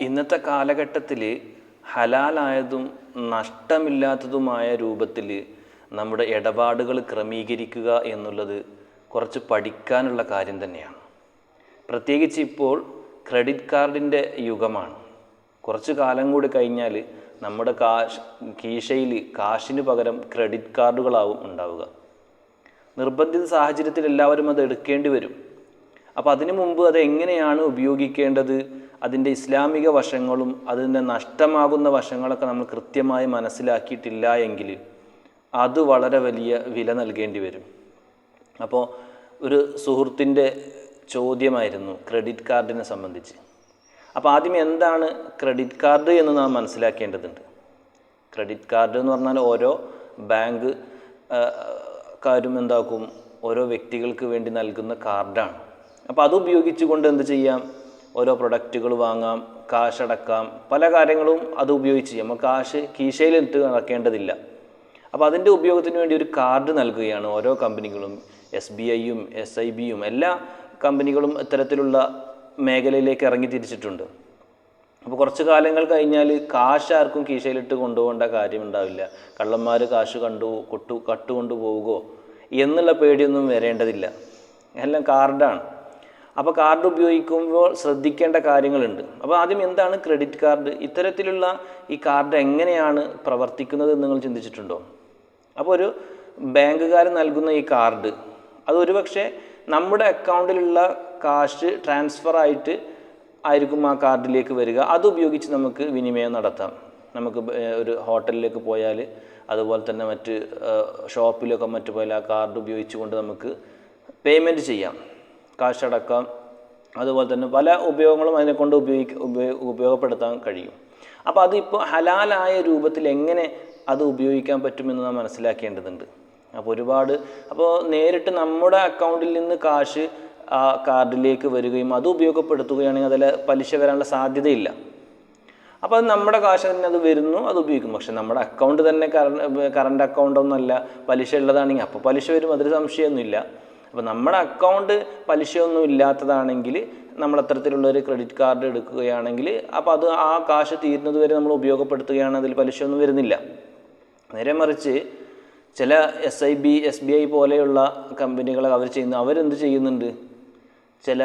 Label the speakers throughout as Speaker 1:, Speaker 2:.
Speaker 1: ഇന്നത്തെ കാലഘട്ടത്തിൽ ഹലാലായതും നഷ്ടമില്ലാത്തതുമായ രൂപത്തിൽ നമ്മുടെ ഇടപാടുകൾ ക്രമീകരിക്കുക എന്നുള്ളത് കുറച്ച് പഠിക്കാനുള്ള കാര്യം തന്നെയാണ്. പ്രത്യേകിച്ച് ഇപ്പോൾ ക്രെഡിറ്റ് കാർഡിന്റെ യുഗമാണ്. കുറച്ച് കാലം കൂടി കഴിഞ്ഞാൽ നമ്മുടെ കാശ് കീശയിൽ കാശിന് പകരം ക്രെഡിറ്റ് കാർഡുകളാവും ഉണ്ടാവുക. നിർബന്ധിത സാഹചര്യത്തിൽ എല്ലാവരും അത് എടുക്കേണ്ടി വരും. അപ്പോൾ അതിനു മുമ്പ് അത് എങ്ങനെയാണ് ഉപയോഗിക്കേണ്ടത്? അതിന്റെ ഇസ്ലാമിക വശങ്ങളും അതിന്റെ നഷ്ടമാകുന്ന വശങ്ങളൊക്കെ നമ്മൾ കൃത്യമായി മനസ്സിലാക്കിയിട്ടില്ല എങ്കിൽ അത് വളരെ വലിയ വില നൽകേണ്ടി വരും. അപ്പോൾ ഒരു സുഹൃത്തിന്റെ ചോദ്യമായിരുന്നു ക്രെഡിറ്റ് കാർഡിനെ സംബന്ധിച്ച്. അപ്പോൾ ആദ്യം എന്താണ് ക്രെഡിറ്റ് കാർഡ് എന്ന് നാം മനസ്സിലാക്കേണ്ടതുണ്ട്? ക്രെഡിറ്റ് കാർഡ് എന്ന് പറഞ്ഞാൽ ഓരോ ബാങ്ക് കാരും എന്താക്കും? ഓരോ വ്യക്തികൾക്ക് വേണ്ടി നൽകുന്ന കാർഡാണ്. അപ്പോൾ അത് ഉപയോഗിച്ചുകൊണ്ട് എന്ത് ചെയ്യാം? ഓരോ പ്രൊഡക്റ്റുകൾ വാങ്ങാം കാശ് അടക്കാം. പല കാര്യങ്ങളും അത് ഉപയോഗിച്ച് ചെയ്യാം. നമ്മൾ കാശ് കീശയിലിട്ട് നടക്കേണ്ടതില്ല അപ്പോൾ അതിന്റെ ഉപയോഗത്തിന് വേണ്ടി ഒരു കാർഡ് നൽകുകയാണ് ഓരോ കമ്പനികളും എസ് ബി ഐയും എസ് ഐ ബിയും എല്ലാ കമ്പനികളും ഇത്തരത്തിലുള്ള മേഖലയിലേക്ക് ഇറങ്ങി തിരിച്ചിട്ടുണ്ട്. അപ്പോൾ കുറച്ച് കാലങ്ങൾ കഴിഞ്ഞാൽ കാശ് ആർക്കും കീശയിലിട്ട് കൊണ്ടുപോകേണ്ട കാര്യമുണ്ടാവില്ല കള്ളന്മാർ കാശ് കണ്ടു കൊട്ടു കട്ടുകൊണ്ടു പോവുകയോ എന്നുള്ള പേടിയൊന്നും വരേണ്ടതില്ല. എല്ലാം കാർഡാണ് അപ്പോൾ കാർഡ് ഉപയോഗിക്കുമ്പോൾ ശ്രദ്ധിക്കേണ്ട കാര്യങ്ങളുണ്ട്. അപ്പോൾ ആദ്യം എന്താണ് ക്രെഡിറ്റ് കാർഡ് ഇത്തരത്തിലുള്ള ഈ കാർഡ് എങ്ങനെയാണ് പ്രവർത്തിക്കുന്നത് എന്ന് നിങ്ങൾ ചിന്തിച്ചിട്ടുണ്ടോ? അപ്പോൾ ഒരു ബാങ്കുകാർ നൽകുന്ന ഈ കാർഡ് അത് ഒരുപക്ഷെ നമ്മുടെ അക്കൗണ്ടിലുള്ള കാശ് ട്രാൻസ്ഫർ ആയിട്ട് ആയിരിക്കും ആ കാർഡിലേക്ക് വരിക. അത് ഉപയോഗിച്ച് നമുക്ക് വിനിമയം നടത്താം. നമുക്ക് ഒരു ഹോട്ടലിലേക്ക് പോയാൽ അതുപോലെ തന്നെ മറ്റ് ഷോപ്പിലൊക്കെ മറ്റു പോയാൽ ആ കാർഡ് ഉപയോഗിച്ചുകൊണ്ട് നമുക്ക് പേയ്മെന്റ് ചെയ്യാം. കാശടക്കാം അതുപോലെ തന്നെ പല ഉപയോഗങ്ങളും അതിനെക്കൊണ്ട് ഉപയോഗിക്ക ഉപയോ ഉപയോഗപ്പെടുത്താൻ കഴിയും. അപ്പോൾ അതിപ്പോൾ ഹലാലായ രൂപത്തിൽ എങ്ങനെ അത് ഉപയോഗിക്കാൻ പറ്റുമെന്ന് നാം മനസ്സിലാക്കേണ്ടതുണ്ട്. അപ്പോൾ ഒരുപാട് അപ്പോൾ നേരിട്ട് നമ്മുടെ അക്കൗണ്ടിൽ നിന്ന് കാശ് ആ കാർഡിലേക്ക് വരികയും അത് ഉപയോഗപ്പെടുത്തുകയാണെങ്കിൽ അതിൽ പലിശ വരാനുള്ള സാധ്യതയില്ല. അപ്പോൾ അത് നമ്മുടെ കാശ് തന്നെ അത് വരുന്നു അത് ഉപയോഗിക്കും പക്ഷെ നമ്മുടെ അക്കൗണ്ട് തന്നെ കറണ്ട് കറണ്ട് അക്കൗണ്ട് ഒന്നല്ല പലിശ ഉള്ളതാണെങ്കിൽ അപ്പോൾ പലിശ വരും അതൊരു സംശയമൊന്നുമില്ല. അപ്പോൾ നമ്മുടെ അക്കൗണ്ട് പലിശയൊന്നും ഇല്ലാത്തതാണെങ്കിൽ നമ്മൾ അത്തരത്തിലുള്ള ഒരു ക്രെഡിറ്റ് കാർഡ് എടുക്കുകയാണെങ്കിൽ അപ്പോൾ അത് ആ കാശ് തീരുന്നത് വരെ നമ്മൾ ഉപയോഗപ്പെടുത്തുകയാണ് അതിൽ പലിശയൊന്നും വരുന്നില്ല. നേരെ മറിച്ച് ചില S I B S B I പോലെയുള്ള കമ്പനികൾ അവർ ചെയ്യുന്ന അവരെന്ത് ചെയ്യുന്നുണ്ട്? ചില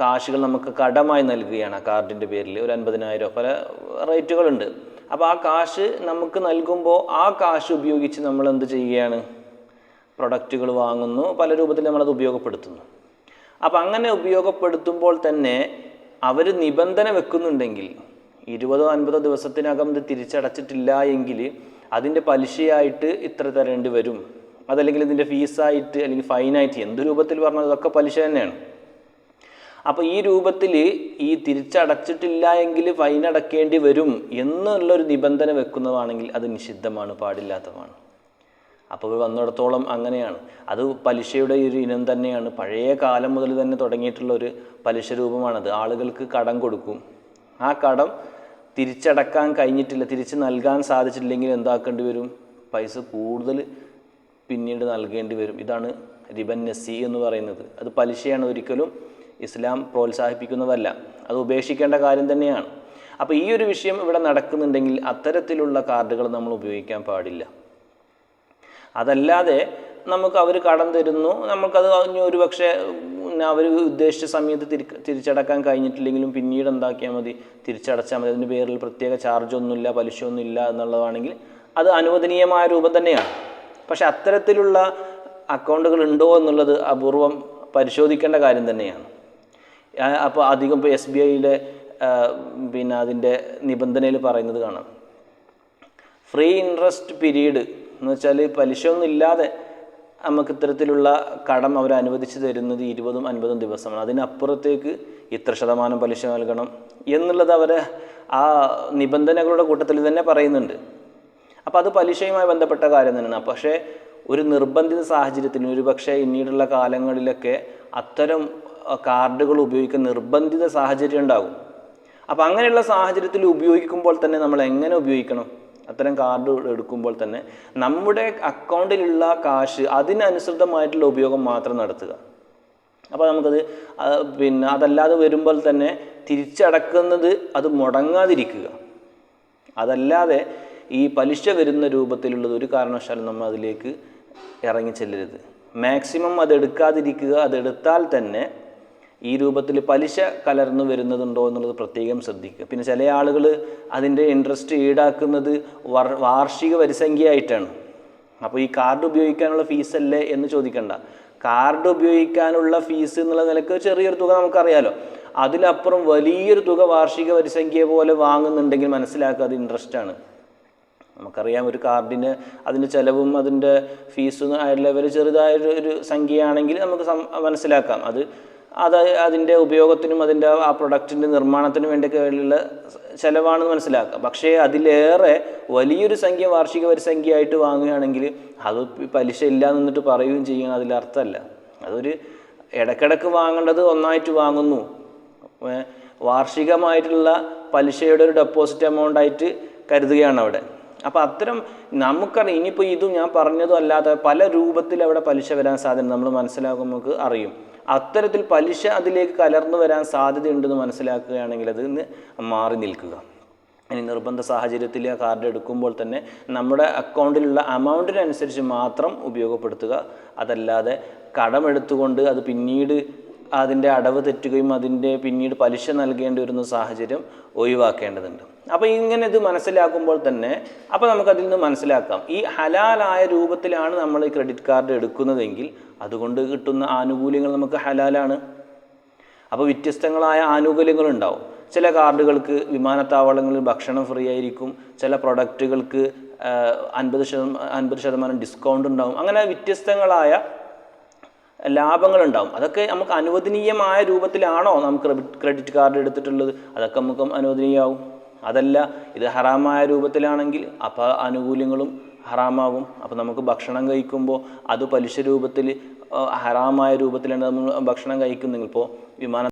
Speaker 1: കാശുകൾ നമുക്ക് കടമായി നൽകുകയാണ് ആ കാർഡിന്റെ പേരിൽ ഒരു അൻപതിനായിരം പല റേറ്റുകളുണ്ട് അപ്പോൾ ആ കാശ് നമുക്ക് നൽകുമ്പോൾ ആ കാശ് ഉപയോഗിച്ച് നമ്മൾ എന്ത് ചെയ്യുകയാണ്? പ്രൊഡക്റ്റുകൾ വാങ്ങുന്നു പല രൂപത്തിൽ നമ്മളത് ഉപയോഗപ്പെടുത്തുന്നു. അപ്പം അങ്ങനെ ഉപയോഗപ്പെടുത്തുമ്പോൾ തന്നെ അവർ നിബന്ധന വെക്കുന്നുണ്ടെങ്കിൽ ഇരുപതോ അൻപതോ ദിവസത്തിനകം ഇത് തിരിച്ചടച്ചിട്ടില്ല എങ്കിൽ അതിന്റെ പലിശയായിട്ട് ഇത്ര തരേണ്ടി വരും. അതല്ലെങ്കിൽ ഇതിന്റെ ഫീസായിട്ട് അല്ലെങ്കിൽ ഫൈനായിട്ട് എന്ത് രൂപത്തിൽ പറഞ്ഞാൽ അതൊക്കെ പലിശ തന്നെയാണ്. അപ്പോൾ ഈ രൂപത്തിൽ ഈ തിരിച്ചടച്ചിട്ടില്ല എങ്കിൽ ഫൈൻ അടക്കേണ്ടി വരും എന്നുള്ളൊരു നിബന്ധന വെക്കുന്നതാണെങ്കിൽ അത് നിഷിദ്ധമാണ് പാടില്ലാത്തതാണ്. അപ്പോൾ വന്നിടത്തോളം അങ്ങനെയാണ്. അത് പലിശയുടെ ഒരു ഇനം തന്നെയാണ്. പഴയ കാലം മുതൽ തന്നെ തുടങ്ങിയിട്ടുള്ള ഒരു പലിശ രൂപമാണത്. ആളുകൾക്ക് കടം കൊടുക്കും. ആ കടം തിരിച്ചടക്കാൻ കഴിഞ്ഞിട്ടില്ല. തിരിച്ച് നൽകാൻ സാധിച്ചിട്ടില്ലെങ്കിൽ എന്താക്കേണ്ടി വരും? പൈസ കൂടുതൽ പിന്നീട് നൽകേണ്ടി വരും. ഇതാണ് റിബൻ നസി എന്ന് പറയുന്നത്. അത് പലിശയാണ് ഒരിക്കലും ഇസ്ലാം പ്രോത്സാഹിപ്പിക്കുന്നതല്ല. അത് ഉപേക്ഷിക്കേണ്ട കാര്യം തന്നെയാണ്. അപ്പോൾ ഈ ഒരു വിഷയം ഇവിടെ നടക്കുന്നുണ്ടെങ്കിൽ അത്തരത്തിലുള്ള കാർഡുകൾ നമ്മൾ ഉപയോഗിക്കാൻ പാടില്ല. അതല്ലാതെ നമുക്ക് അവർ കടം തരുന്നു. നമുക്കത് ഒരു പക്ഷേ അവർ ഉദ്ദേശിച്ച സമയത്ത് തിരി തിരിച്ചടക്കാൻ കഴിഞ്ഞിട്ടില്ലെങ്കിലും പിന്നീട് എന്താക്കിയാൽ മതി? തിരിച്ചടച്ചാൽ മതി. അതിന്റെ പേരിൽ പ്രത്യേക ചാർജൊന്നുമില്ല പലിശയൊന്നുമില്ല എന്നുള്ളതാണെങ്കിൽ അത് അനുവദനീയമായ രൂപം തന്നെയാണ്. പക്ഷെ അത്തരത്തിലുള്ള അക്കൗണ്ടുകൾ ഉണ്ടോ എന്നുള്ളത് അപൂർവം പരിശോധിക്കേണ്ട കാര്യം തന്നെയാണ്. അപ്പോൾ അധികം ഇപ്പോൾ എസ് ബി ഐയുടെ പിന്നെ അതിന്റെ നിബന്ധനയിൽ പറയുന്നത് കാണാം. ഫ്രീ ഇൻട്രസ്റ്റ് പീരീഡ് എന്ന് വെച്ചാൽ പലിശയൊന്നും ഇല്ലാതെ നമുക്ക് ഇത്തരത്തിലുള്ള കടം അവർ അനുവദിച്ച് തരുന്നത് ഇരുപതും അൻപതും ദിവസമാണ്. അതിനപ്പുറത്തേക്ക് ഇത്ര ശതമാനം പലിശ നൽകണം എന്നുള്ളത് അവർ ആ നിബന്ധനകളുടെ കൂട്ടത്തിൽ തന്നെ പറയുന്നുണ്ട്. അപ്പോൾ അത് പലിശയുമായി ബന്ധപ്പെട്ട കാര്യം തന്നെയാണ്. പക്ഷേ ഒരു നിർബന്ധിത സാഹചര്യത്തിന് ഒരു പക്ഷേ പിന്നീടുള്ള കാലങ്ങളിലൊക്കെ അത്തരം കാർഡുകൾ ഉപയോഗിക്കുന്ന നിർബന്ധിത സാഹചര്യം ഉണ്ടാകും. അപ്പോൾ അങ്ങനെയുള്ള സാഹചര്യത്തിൽ ഉപയോഗിക്കുമ്പോൾ തന്നെ നമ്മൾ എങ്ങനെ ഉപയോഗിക്കണം? അത്തരം കാർഡ് എടുക്കുമ്പോൾ തന്നെ നമ്മുടെ അക്കൗണ്ടിലുള്ള കാശ് അതിനനുസൃതമായിട്ടുള്ള ഉപയോഗം മാത്രം നടത്തുക. അപ്പോൾ നമുക്കത് പിന്നെ അതല്ലാതെ വരുമ്പോൾ തന്നെ തിരിച്ചടക്കുന്നത് അത് മുടങ്ങാതിരിക്കുക. അതല്ലാതെ ഈ പലിശ വരുന്ന രൂപത്തിലുള്ളത് ഒരു കാരണവശാലും നമ്മൾ അതിലേക്ക് ഇറങ്ങി ചെല്ലരുത്. മാക്സിമം അത് എടുക്കാതിരിക്കുക അതെടുത്താൽ തന്നെ ഈ രൂപത്തിൽ പലിശ കലർന്നു വരുന്നതുണ്ടോ എന്നുള്ളത് പ്രത്യേകം ശ്രദ്ധിക്കുക. പിന്നെ ചില ആളുകൾ അതിന്റെ ഇൻട്രസ്റ്റ് ഈടാക്കുന്നത് വാർഷിക വരിസംഖ്യയായിട്ടാണ്. അപ്പോൾ ഈ കാർഡ് ഉപയോഗിക്കാനുള്ള ഫീസ് എന്ന് ചോദിക്കണ്ട. കാർഡ് ഉപയോഗിക്കാനുള്ള ഫീസ് എന്നുള്ള നിലയ്ക്ക് ചെറിയൊരു തുക നമുക്കറിയാലോ. അതിലപ്പുറം വലിയൊരു തുക വാർഷിക വരിസംഖ്യ പോലെ വാങ്ങുന്നുണ്ടെങ്കിൽ മനസ്സിലാക്കുക അത് ഇൻട്രസ്റ്റ് ആണ്. നമുക്കറിയാം ഒരു കാർഡിന് അതിന്റെ ചിലവും അതിന്റെ ഫീസും ആയിട്ടുള്ള ഒരു- ഒരു സംഖ്യയാണെങ്കിൽ നമുക്ക് മനസ്സിലാക്കാം. അത് അത് അതിന്റെ ഉപയോഗത്തിനും അതിന്റെ ആ പ്രൊഡക്റ്റിന്റെ നിർമ്മാണത്തിനും വേണ്ടിയൊക്കെ ഉള്ള ചിലവാണെന്ന് മനസ്സിലാക്കുക. പക്ഷേ അതിലേറെ വലിയൊരു സംഖ്യ വാർഷിക വരിസംഖ്യയായിട്ട് വാങ്ങുകയാണെങ്കിൽ അത് പലിശ ഇല്ല എന്നിട്ട് പറയുകയും ചെയ്യണം അതിലർത്ഥമല്ല അതൊരു ഇടക്കിടക്ക് വാങ്ങേണ്ടത് ഒന്നായിട്ട് വാങ്ങുന്നു. വാർഷികമായിട്ടുള്ള പലിശയുടെ ഒരു ഡെപ്പോസിറ്റ് എമൗണ്ട് ആയിട്ട് കരുതുകയാണ് അവിടെ. അപ്പോൾ അത്തരം നമുക്കറിയാം ഇനിയിപ്പോൾ ഇതും ഞാൻ പറഞ്ഞതും അല്ലാതെ പല രൂപത്തിൽ അവിടെ പലിശ വരാൻ സാധ്യത നമ്മൾ മനസ്സിലാക്കുമ്പോൾ നമുക്ക് അറിയും. അത്തരത്തിൽ പലിശ അതിലേക്ക് കലർന്നു വരാൻ സാധ്യതയുണ്ടെന്ന് മനസ്സിലാക്കുകയാണെങ്കിൽ അത് മാറി നിൽക്കുക. ഇനി നിർബന്ധ സാഹചര്യത്തിൽ ആ കാർഡ് എടുക്കുമ്പോൾ തന്നെ നമ്മുടെ അക്കൗണ്ടിലുള്ള അമൗണ്ടിനനുസരിച്ച് മാത്രം ഉപയോഗപ്പെടുത്തുക. അതല്ലാതെ കടമെടുത്തുകൊണ്ട് അത് പിന്നീട് അതിന്റെ അടവ് തെറ്റുകയും അതിന്റെ പിന്നീട് പലിശ നൽകേണ്ടി വരുന്ന സാഹചര്യം ഒഴിവാക്കേണ്ടതുണ്ട്. അപ്പോൾ ഇങ്ങനെ ഇത് മനസ്സിലാക്കുമ്പോൾ തന്നെ അപ്പോൾ നമുക്കതിൽ നിന്ന് മനസ്സിലാക്കാം. ഈ ഹലാലായ രൂപത്തിലാണ് നമ്മൾ ഈ ക്രെഡിറ്റ് കാർഡ് എടുക്കുന്നതെങ്കിൽ അതുകൊണ്ട് കിട്ടുന്ന ആനുകൂല്യങ്ങൾ നമുക്ക് ഹലാലാണ്. അപ്പോൾ വ്യത്യസ്തങ്ങളായ ആനുകൂല്യങ്ങളുണ്ടാവും ചില കാർഡുകൾക്ക് വിമാനത്താവളങ്ങളിൽ ഭക്ഷണം ഫ്രീ ആയിരിക്കും. ചില പ്രൊഡക്റ്റുകൾക്ക് അൻപത് ശതമാനം അൻപത് ശതമാനം ഡിസ്കൗണ്ട് ഉണ്ടാവും. അങ്ങനെ വ്യത്യസ്തങ്ങളായ ലാഭങ്ങളുണ്ടാവും അതൊക്കെ നമുക്ക് അനുവദനീയമായ രൂപത്തിലാണോ നമുക്ക് ക്രെഡിറ്റ് കാർഡ് എടുത്തിട്ടുള്ളത്? അതൊക്കെ നമുക്ക് അനുവദനീയമാവും. അതല്ല ഇത് ഹറാമായ രൂപത്തിലാണെങ്കിൽ അപ്പോൾ ആനുകൂല്യങ്ങളും ഹറാമാകും. അപ്പോൾ നമുക്ക് ഭക്ഷണം കഴിക്കുമ്പോൾ അത് പലിശ രൂപത്തിൽ ഹറാമായ രൂപത്തിലാണ് നമ്മൾ ഭക്ഷണം കഴിക്കുന്നെങ്കിൽ ഇപ്പോൾ വിമാന